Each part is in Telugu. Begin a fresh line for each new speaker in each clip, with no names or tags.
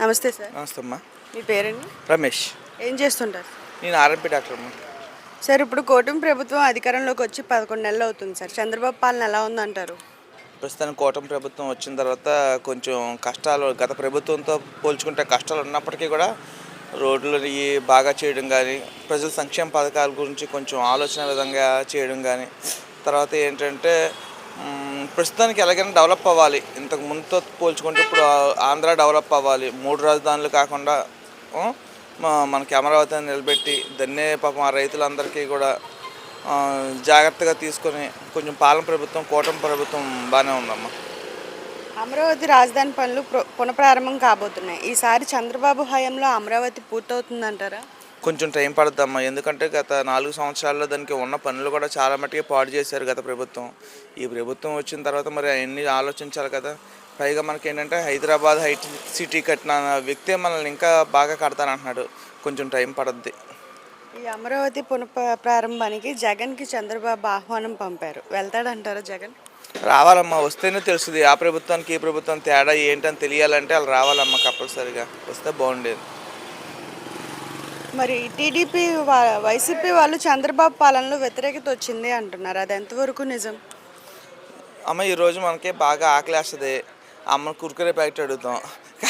నమస్తే సార్.
నమస్తే అమ్మా.
మీ పేరండి?
రమేష్.
ఏం చేస్తుంటారు?
నేను ఆర్ఎంపీ డాక్టర్ అమ్మా.
సార్ ఇప్పుడు కూటమి ప్రభుత్వం అధికారంలోకి వచ్చి పదకొండు నెలలు అవుతుంది సార్. చంద్రబాబు పాలన ఎలా ఉందంటారు?
ప్రస్తుతానికి కూటమి ప్రభుత్వం వచ్చిన తర్వాత కొంచెం కష్టాలు గత ప్రభుత్వంతో పోల్చుకుంటే కష్టాలు ఉన్నప్పటికీ కూడా రోడ్లు బాగా చేయడం కానీ ప్రజల సంక్షేమ పథకాల గురించి కొంచెం ఆలోచన విధంగా చేయడం కానీ తర్వాత ఏంటంటే ప్రస్తుతానికి ఎలాగైనా డెవలప్ అవ్వాలి. ఇంతకు ముందుతో పోల్చుకుంటే ఇప్పుడు ఆంధ్ర డెవలప్ అవ్వాలి. మూడు రాజధానులు కాకుండా మనకి అమరావతిని నిలబెట్టి దాన్నే పాపం ఆ రైతులందరికీ కూడా జాగ్రత్తగా తీసుకొని కొంచెం పాలన ప్రభుత్వం కూటమి ప్రభుత్వం బాగానే ఉందమ్మా.
అమరావతి రాజధాని పనులు ప్ర- పునఃప్రారంభం కాబోతున్నాయి. ఈసారి చంద్రబాబు హయాంలో అమరావతి పూర్తవుతుందంటారా?
కొంచెం టైం పడుద్దమ్మా. ఎందుకంటే గత నాలుగు సంవత్సరాల్లో దానికి ఉన్న పనులు కూడా చాలా మట్టుకే పాడు చేశారు గత ప్రభుత్వం. ఈ ప్రభుత్వం వచ్చిన తర్వాత మరి అవన్నీ ఆలోచించాలి కదా. పైగా మనకి ఏంటంటే హైదరాబాద్ హైట్ సిటీ కట్టిన వ్యక్తే మనల్ని ఇంకా బాగా కడతానంటున్నాడు. కొంచెం టైం పడుద్ది.
ఈ అమరావతి పునః ప్రారంభానికి జగన్కి చంద్రబాబు ఆహ్వానం పంపారు. వెళ్తాడంటారా జగన్?
రావాలమ్మా. వస్తేనే తెలుస్తుంది. ఆ ప్రభుత్వానికి ఈ ప్రభుత్వం తేడా ఏంటని తెలియాలంటే వాళ్ళు రావాలమ్మా కంపల్సరీగా. వస్తే బాగుండేది.
మరి టీడీపీ వైసీపీ వాళ్ళు చంద్రబాబు పాలనలో వ్యతిరేకత వచ్చింది అంటున్నారు. అది ఎంతవరకు నిజం?
అమ్మ ఈరోజు మనకి బాగా ఆకలేస్తుంది. అమ్మను కురుకురే ప్యాకెట్ అడుగుతాం.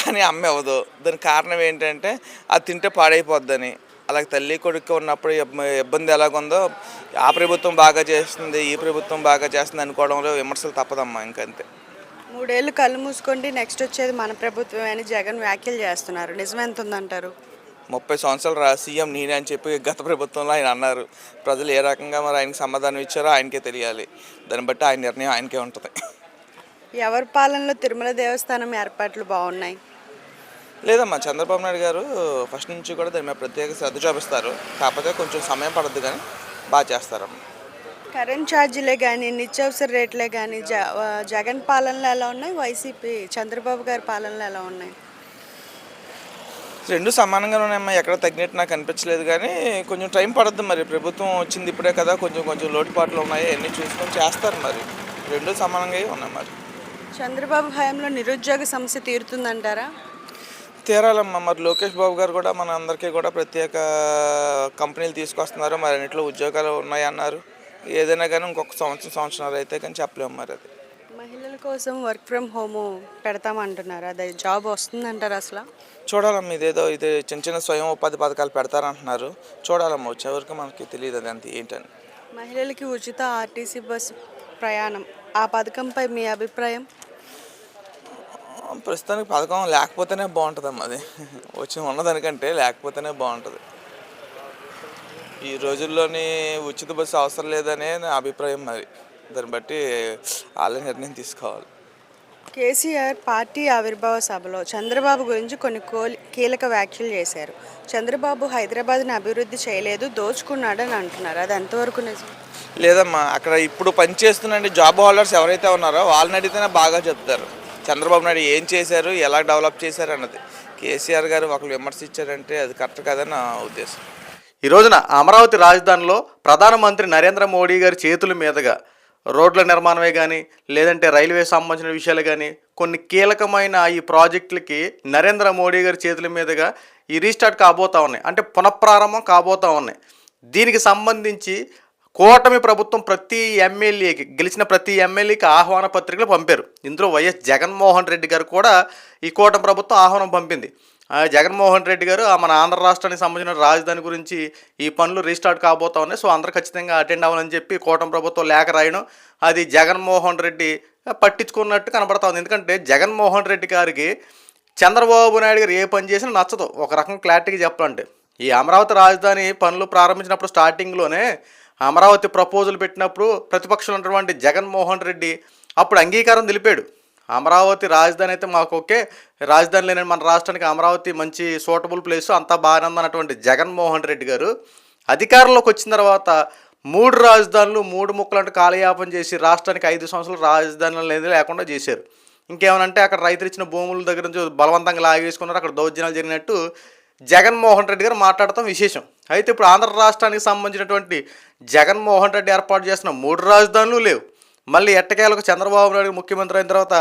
కానీ అమ్మ ఇవ్వదు దానికి కారణం ఏంటంటే అది తింటే పాడైపోద్దని. అలాగే తల్లి కొడుకు ఉన్నప్పుడు ఇబ్బ- ఇబ్బంది ఎలాగుందో ఆ ప్రభుత్వం బాగా చేస్తుంది ఈ ప్రభుత్వం బాగా చేస్తుంది అనుకోవడంలో విమర్శలు తప్పదమ్మా ఇంకంతే.
మూడేళ్ళు కళ్ళు మూసుకోండి నెక్స్ట్ వచ్చేది మన ప్రభుత్వమే అని జగన్ వ్యాఖ్యలు చేస్తున్నారు. నిజం ఎంత ఉందంటారు
ముప్పై సంవత్సరాలు రా సీఎం నేనే అని చెప్పి గత ప్రభుత్వంలో ఆయన అన్నారు. ప్రజలు ఏ రకంగా మరి ఆయనకి సమాధానం ఇచ్చారో ఆయనకే తెలియాలి. దాన్ని బట్టి ఆయన నిర్ణయం ఆయనకే ఉంటుంది.
ఎవరి పాలనలో తిరుమల దేవస్థానం ఏర్పాట్లు బాగున్నాయి?
లేదమ్మా చంద్రబాబు నాయుడు గారు ఫస్ట్ నుంచి కూడా దాని మీద ప్రత్యేక శ్రద్ధ చూపిస్తారు. కాకపోతే కొంచెం సమయం పడుతుంది కానీ బాగా చేస్తారమ్మా.
కరెంట్ ఛార్జీలే కానీ నిత్యావసర రేట్లే కానీ జగన్ పాలనలో ఎలా ఉన్నాయి? వైసీపీ చంద్రబాబు గారి పాలనలో ఎలా ఉన్నాయి?
రెండు సమానంగానే ఉన్నాయమ్మా. ఎక్కడ తగ్గినట్టు నాకు అనిపించలేదు కానీ కొంచెం టైం పడుద్ది మరి. ప్రభుత్వం వచ్చింది ఇప్పుడే కదా. కొంచెం కొంచెం లోటుపాట్లు ఉన్నాయి. అన్నీ చూసుకొని చేస్తారు మరి. రెండు సమానంగా ఉన్నాయి మరి.
చంద్రబాబు హయాంలో నిరుద్యోగ సమస్య తీరుతుందంటారా?
తీరాలమ్మా. మరి లోకేష్ బాబు గారు కూడా మన అందరికీ కూడా ప్రత్యేక కంపెనీలు తీసుకొస్తున్నారు. మరి అన్నింటిలో ఉద్యోగాలు ఉన్నాయి అన్నారు ఏదైనా కానీ ఇంకొక సంవత్సరం సంవత్సరాలు అయితే కానీ చెప్పలేము మరి అది.
మహిళల కోసం వర్క్ ఫ్రమ్ హోమ్ పెడతామంటున్నారు. అది జాబ్ వస్తుందంటారా అసలు?
చూడాలమ్మా ఇదేదో ఇది చిన్న చిన్న స్వయం ఉపాధి పథకాలు పెడతారంటున్నారు. చూడాలమ్మా వచ్చే వరకు మనకి తెలియదు అది అంత ఏంటని.
మహిళలకి ఉచిత ఆర్టీసీ బస్సు ప్రయాణం. ఆ పథకంపై మీ అభిప్రాయం?
ప్రస్తుతానికి పథకం లేకపోతేనే బాగుంటుందమ్మా అది. వచ్చి ఉన్నదానికంటే లేకపోతేనే బాగుంటుంది. ఈ రోజుల్లోని ఉచిత బస్సు అవసరం లేదనే నా అభిప్రాయం మరి. దాన్ని బట్టి వాళ్ళే నిర్ణయం తీసుకోవాలి.
కేసీఆర్ పార్టీ ఆవిర్భావ సభలో చంద్రబాబు గురించి కొన్ని కోలి కీలక వ్యాఖ్యలు చేశారు. చంద్రబాబు హైదరాబాద్ని అభివృద్ధి చేయలేదు దోచుకున్నాడని అంటున్నారు. అది ఎంతవరకు నిజం?
లేదమ్మా అక్కడ ఇప్పుడు పనిచేస్తున్న జాబ్ హోల్డర్స్ ఎవరైతే ఉన్నారో వాళ్ళని అడిగితేనే బాగా చెప్తారు. చంద్రబాబు నాయుడు ఏం చేశారు ఎలా డెవలప్ చేశారు అన్నది. కేసీఆర్ గారు ఒకరు విమర్శించారంటే అది కరెక్ట్ కాదని నా ఉద్దేశం.
ఈ రోజున అమరావతి రాజధానిలో ప్రధానమంత్రి నరేంద్ర మోడీ గారి చేతుల మీదుగా రోడ్ల నిర్మాణమే కానీ లేదంటే రైల్వే సంబంధించిన విషయాలు కానీ కొన్ని కీలకమైన ఈ ప్రాజెక్టులకి నరేంద్ర మోడీ గారి చేతుల మీదుగా ఈ రీస్టార్ట్ కాబోతా ఉన్నాయి. అంటే పునఃప్రారంభం కాబోతూ ఉన్నాయి. దీనికి సంబంధించి కూటమి ప్రభుత్వం ప్రతి ఎమ్మెల్యేకి గెలిచిన ప్రతి ఎమ్మెల్యేకి ఆహ్వాన పత్రికలు పంపారు. ఇందులో వైఎస్ జగన్మోహన్ రెడ్డి గారు కూడా ఈ కూటమి ప్రభుత్వం ఆహ్వానం పంపింది. జగన్మోహన్ రెడ్డి గారు ఆ మన ఆంధ్ర రాష్ట్రానికి సంబంధించిన రాజధాని గురించి ఈ పనులు రీస్టార్ట్ కాబోతా ఉన్నాయి. సో అందరూ ఖచ్చితంగా అటెండ్ అవ్వాలని చెప్పి కూటమి ప్రభుత్వం లేఖ రాయడం అది జగన్మోహన్ రెడ్డి పట్టించుకున్నట్టు కనబడతా ఉంది. ఎందుకంటే జగన్మోహన్ రెడ్డి గారికి చంద్రబాబు నాయుడు గారు ఏ పని చేసినా నచ్చదు. ఒక రకం క్లారిటీగా చెప్పాలంటే. ఈ అమరావతి రాజధాని పనులు ప్రారంభించినప్పుడు స్టార్టింగ్లోనే అమరావతి ప్రపోజల్ పెట్టినప్పుడు ప్రతిపక్షంలో ఉన్నటువంటి జగన్మోహన్ రెడ్డి అప్పుడు అంగీకారం తెలిపాడు అమరావతి రాజధాని అయితే మాకు ఓకే. రాజధాని లేని మన రాష్ట్రానికి అమరావతి మంచి సూటబుల్ ప్లేస్ అంతా బాగానే ఉందన్నటువంటి జగన్మోహన్ రెడ్డి గారు అధికారంలోకి వచ్చిన తర్వాత మూడు రాజధానులు మూడు ముక్కలు అంటే కాలయాపన చేసి రాష్ట్రానికి ఐదు సంవత్సరాలు రాజధానులు అనేది లేకుండా చేశారు. ఇంకేమనంటే అక్కడ రైతులు ఇచ్చిన భూముల దగ్గర నుంచి బలవంతంగా లాగేసుకున్నారు. అక్కడ దౌర్జన్యాలు జరిగినట్టు జగన్మోహన్ రెడ్డి గారు మాట్లాడటం విశేషం. అయితే ఇప్పుడు ఆంధ్ర రాష్ట్రానికి సంబంధించినటువంటి జగన్మోహన్ రెడ్డి ఏర్పాటు చేసిన మూడు రాజధానులు లేవు. మళ్ళీ ఎట్టకేలకు చంద్రబాబు నాయుడు ముఖ్యమంత్రి అయిన తర్వాత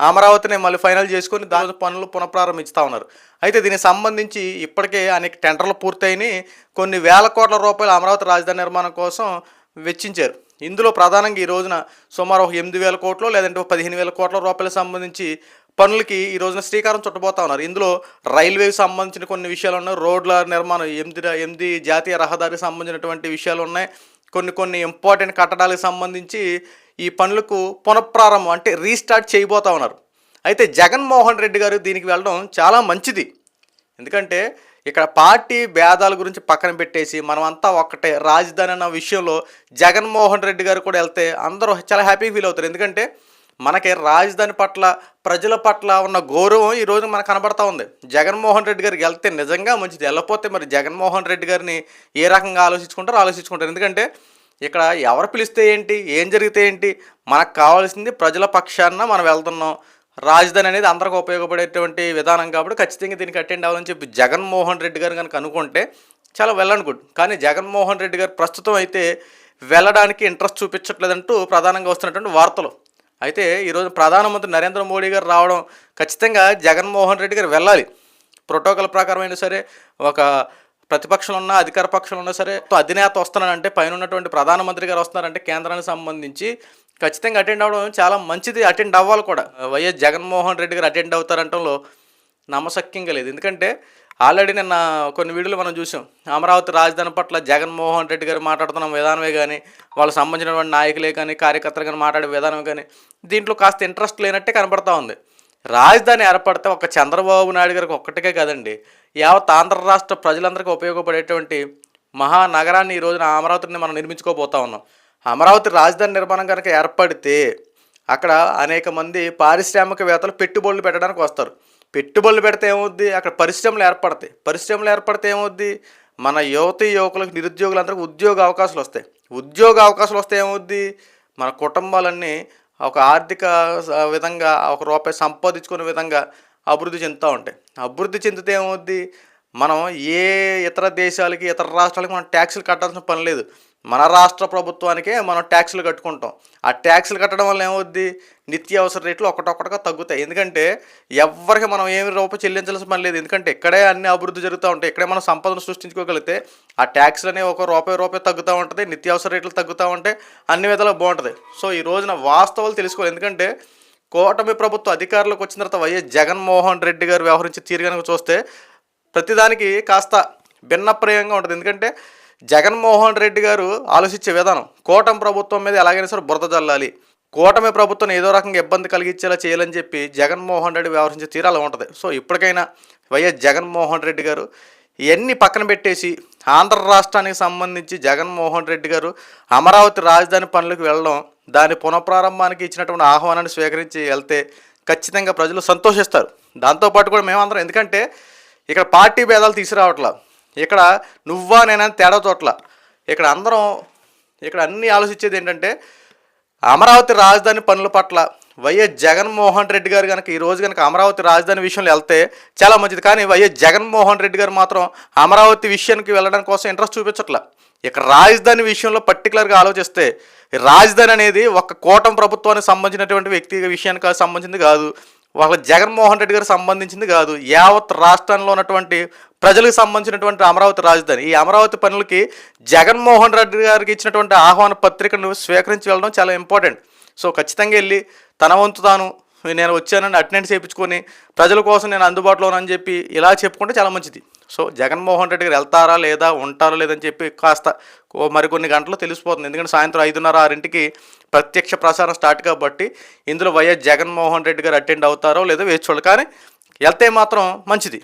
అమరావతిని మళ్ళీ ఫైనల్ చేసుకొని దాని పనులు పునఃప్రారంభిస్తూ ఉన్నారు. అయితే దీనికి సంబంధించి ఇప్పటికే అనేక టెండర్లు పూర్తయినాయి కొన్ని వేల కోట్ల రూపాయలు అమరావతి రాజధాని నిర్మాణం కోసం వెచ్చించారు. ఇందులో ప్రధానంగా ఈ రోజున సుమారు ఒక ఎనిమిది వేల కోట్లు లేదంటే ఒక పదిహేను వేల కోట్ల రూపాయలకు సంబంధించి పనులకి ఈ రోజున శ్రీకారం చుట్టబోతా ఉన్నారు. ఇందులో రైల్వేకి సంబంధించిన కొన్ని విషయాలు ఉన్నాయి. రోడ్ల నిర్మాణం ఎనిమిది ఎనిమిది జాతీయ రహదారికి సంబంధించినటువంటి విషయాలు ఉన్నాయి. కొన్ని కొన్ని ఇంపార్టెంట్ కట్టడాలకు సంబంధించి ఈ పనులకు పునఃప్రారంభం అంటే రీస్టార్ట్ చేయబోతా ఉన్నారు. అయితే జగన్మోహన్ రెడ్డి గారు దీనికి వెళ్ళడం చాలా మంచిది. ఎందుకంటే ఇక్కడ పార్టీ భేదాల గురించి పక్కన పెట్టేసి మనమంతా ఒక్కటే రాజధాని అన్న విషయంలో జగన్మోహన్ రెడ్డి గారు కూడా వెళ్తే అందరూ చాలా హ్యాపీగా ఫీల్ అవుతారు. ఎందుకంటే మనకి రాజధాని పట్ల ప్రజల పట్ల ఉన్న గౌరవం ఈరోజు మనకు కనబడతా ఉంది. జగన్మోహన్ రెడ్డి గారికి వెళ్తే నిజంగా మంచిది. వెళ్ళపోతే మరి జగన్మోహన్ రెడ్డి గారిని ఏ రకంగా ఆలోచించుకుంటారో ఆలోచించుకుంటారు. ఎందుకంటే ఇక్కడ ఎవరు పిలిస్తే ఏంటి ఏం జరిగితే ఏంటి మనకు కావాల్సింది ప్రజల పక్షాన మనం వెళ్తున్నాం. రాజధాని అనేది అందరికి ఉపయోగపడేటువంటి విధానం కాబట్టి ఖచ్చితంగా దీనికి అటెండ్ అవ్వాలని చెప్పి జగన్మోహన్ రెడ్డి గారు కనుక అనుకుంటే చాలా వెల్ గుడ్ కానీ జగన్మోహన్ రెడ్డి గారు ప్రస్తుతం అయితే వెళ్ళడానికి ఇంట్రెస్ట్ చూపించట్లేదంటూ ప్రధానంగా వస్తున్నటువంటి వార్తలు. అయితే ఈరోజు ప్రధానమంత్రి నరేంద్ర మోడీ గారు రావడం ఖచ్చితంగా జగన్మోహన్ రెడ్డి గారు వెళ్ళాలి. ప్రోటోకాల్ ప్రకారం అయినా సరే ఒక ప్రతిపక్షంలో ఉన్న అధికార పక్షంలో ఉన్నా సరే అధినేత వస్తున్నానంటే పైన ఉన్నటువంటి ప్రధానమంత్రి గారు వస్తున్నారంటే కేంద్రానికి సంబంధించి ఖచ్చితంగా అటెండ్ అవ్వడం చాలా మంచిది. అటెండ్ అవ్వాలి కూడా. వైఎస్ జగన్మోహన్ రెడ్డి గారు అటెండ్ అవుతారంటంలో నమ్మశక్యంగా లేదు. ఎందుకంటే ఆల్రెడీ నిన్న కొన్ని వీడియోలు మనం చూసాం. అమరావతి రాజధాని పట్ల జగన్మోహన్ రెడ్డి గారు మాట్లాడుతున్న విధానమే కానీ వాళ్ళకి సంబంధించినటువంటి నాయకులే కానీ కార్యకర్తలు కానీ మాట్లాడే విధానం కానీ దీంట్లో కాస్త ఇంట్రెస్ట్ లేనట్టే కనబడతా ఉంది. రాజధాని ఏర్పడితే ఒక చంద్రబాబు నాయుడు గారికి ఒక్కటికే కదండి. యావత్ ఆంధ్ర రాష్ట్ర ప్రజలందరికీ ఉపయోగపడేటువంటి మహానగరాన్ని ఈ రోజున అమరావతిని మనం నిర్మించుకోబోతా ఉన్నాం. అమరావతి రాజధాని నిర్మాణం కనుక ఏర్పడితే అక్కడ అనేక మంది పారిశ్రామికవేత్తలు పెట్టుబడులు పెట్టడానికి వస్తారు. పెట్టుబడులు పెడితే ఏమవుద్ది? అక్కడ పరిశ్రమలు ఏర్పడతాయి. పరిశ్రమలు ఏర్పడితే ఏమవుద్ది? మన యువతి యువకులకు నిరుద్యోగులందరికీ ఉద్యోగ అవకాశాలు వస్తాయి. ఉద్యోగ అవకాశాలు వస్తే ఏమవుద్ది? మన కుటుంబాలన్నీ ఒక ఆర్థిక విధంగా ఒక రూపాయి సంపాదించుకునే విధంగా అభివృద్ధి చెందుతూ ఉంటాయి. అభివృద్ధి చెందితే ఏమవుద్ది? మనం ఏ ఇతర దేశాలకి ఇతర రాష్ట్రాలకి మనం ట్యాక్సులు కట్టాల్సిన పని లేదు. మన రాష్ట్ర ప్రభుత్వానికే మనం ట్యాక్సులు కట్టుకుంటాం. ఆ ట్యాక్సులు కట్టడం వల్ల ఏమవుద్ది? నిత్యావసర రేట్లు ఒకటొక్కటిగా తగ్గుతాయి. ఎందుకంటే ఎవరికి మనం ఏమి రూపాయి చెల్లించాల్సిన పని లేదు. ఎందుకంటే ఇక్కడే అన్ని అభివృద్ధి జరుగుతూ ఉంటాయి. ఇక్కడే మనం సంపదను సృష్టించుకోగలిగితే ఆ ట్యాక్స్లు అనేవి ఒక రూపాయి రూపాయి తగ్గుతూ ఉంటుంది. నిత్యావసర రేట్లు తగ్గుతూ ఉంటే అన్ని విధాలు బాగుంటుంది. సో ఈ రోజున వాస్తవాలు తెలుసుకోవాలి. ఎందుకంటే కూటమి ప్రభుత్వ అధికారులకు వచ్చిన తర్వాత వైఎస్ జగన్మోహన్ రెడ్డి గారు వ్యవహరించే తీరు కనుక చూస్తే ప్రతిదానికి కాస్త భిన్నప్రాయంగా ఉంటుంది. ఎందుకంటే జగన్మోహన్ రెడ్డి గారు ఆలోచించే విధానం కూటమి ప్రభుత్వం మీద ఎలాగైనా సరే బురద జల్లాలి. కూటమి ప్రభుత్వం ఏదో రకంగా ఇబ్బంది కలిగించేలా చేయాలని చెప్పి జగన్మోహన్ రెడ్డి వ్యవహరించే తీరాలు ఉంటుంది. సో ఇప్పటికైనా వైఎస్ జగన్మోహన్ రెడ్డి గారు ఇవన్నీ పక్కన పెట్టేసి ఆంధ్ర రాష్ట్రానికి సంబంధించి జగన్మోహన్ రెడ్డి గారు అమరావతి రాజధాని పనులకు వెళ్ళడం దాని పునఃప్రారంభానికి ఇచ్చినటువంటి ఆహ్వానాన్ని స్వీకరించి వెళ్తే ఖచ్చితంగా ప్రజలు సంతోషిస్తారు. దాంతోపాటు కూడా మేమందరం ఎందుకంటే ఇక్కడ పార్టీ భేదాలు తీసుకురావట్లా. ఇక్కడ నువ్వా నేనా తేడా చోట్ల ఇక్కడ అందరం ఇక్కడ అన్ని ఆలోచించేది ఏంటంటే అమరావతి రాజధాని పనుల పట్ల వైఎస్ జగన్మోహన్ రెడ్డి గారు కనుక ఈరోజు కనుక అమరావతి రాజధాని విషయంలో వెళ్తే చాలా మంచిది. కానీ వైఎస్ జగన్మోహన్ రెడ్డి గారు మాత్రం అమరావతి విషయానికి వెళ్ళడం కోసం ఇంట్రెస్ట్ చూపించట్లా. ఇక రాజధాని విషయంలో పర్టికులర్గా ఆలోచిస్తే రాజధాని అనేది ఒక కూటమి ప్రభుత్వానికి సంబంధించినటువంటి వ్యక్తి విషయానికి సంబంధించింది కాదు. వాళ్ళ జగన్మోహన్ రెడ్డి గారికి సంబంధించింది కాదు యావత్ రాష్ట్రంలో ఉన్నటువంటి ప్రజలకు సంబంధించినటువంటి అమరావతి రాజధాని. ఈ అమరావతి పనులకి జగన్మోహన్ రెడ్డి గారికి ఇచ్చినటువంటి ఆహ్వాన పత్రికను స్వీకరించి వెళ్ళడం చాలా ఇంపార్టెంట్ సో ఖచ్చితంగా వెళ్ళి తన వంతు తాను నేను వచ్చానని అటెండెన్స్ చేయించుకొని ప్రజల కోసం నేను అందుబాటులోనని చెప్పి ఇలా చెప్పుకుంటే చాలా మంచిది. సో జగన్మోహన్ రెడ్డి గారు వెళ్తారా లేదా ఉంటారా లేదని చెప్పి కాస్త మరికొన్ని గంటలు తెలిసిపోతుంది. ఎందుకంటే సాయంత్రం ఐదున్నర ఆరింటికి ప్రత్యక్ష ప్రసారం స్టార్ట్ కాబట్టి ఇందులో వైఎస్ జగన్మోహన్ రెడ్డి గారు అటెండ్ అవుతారో లేదో వేచి చూడాలి. కానీ వెళ్తే మాత్రం మంచిది.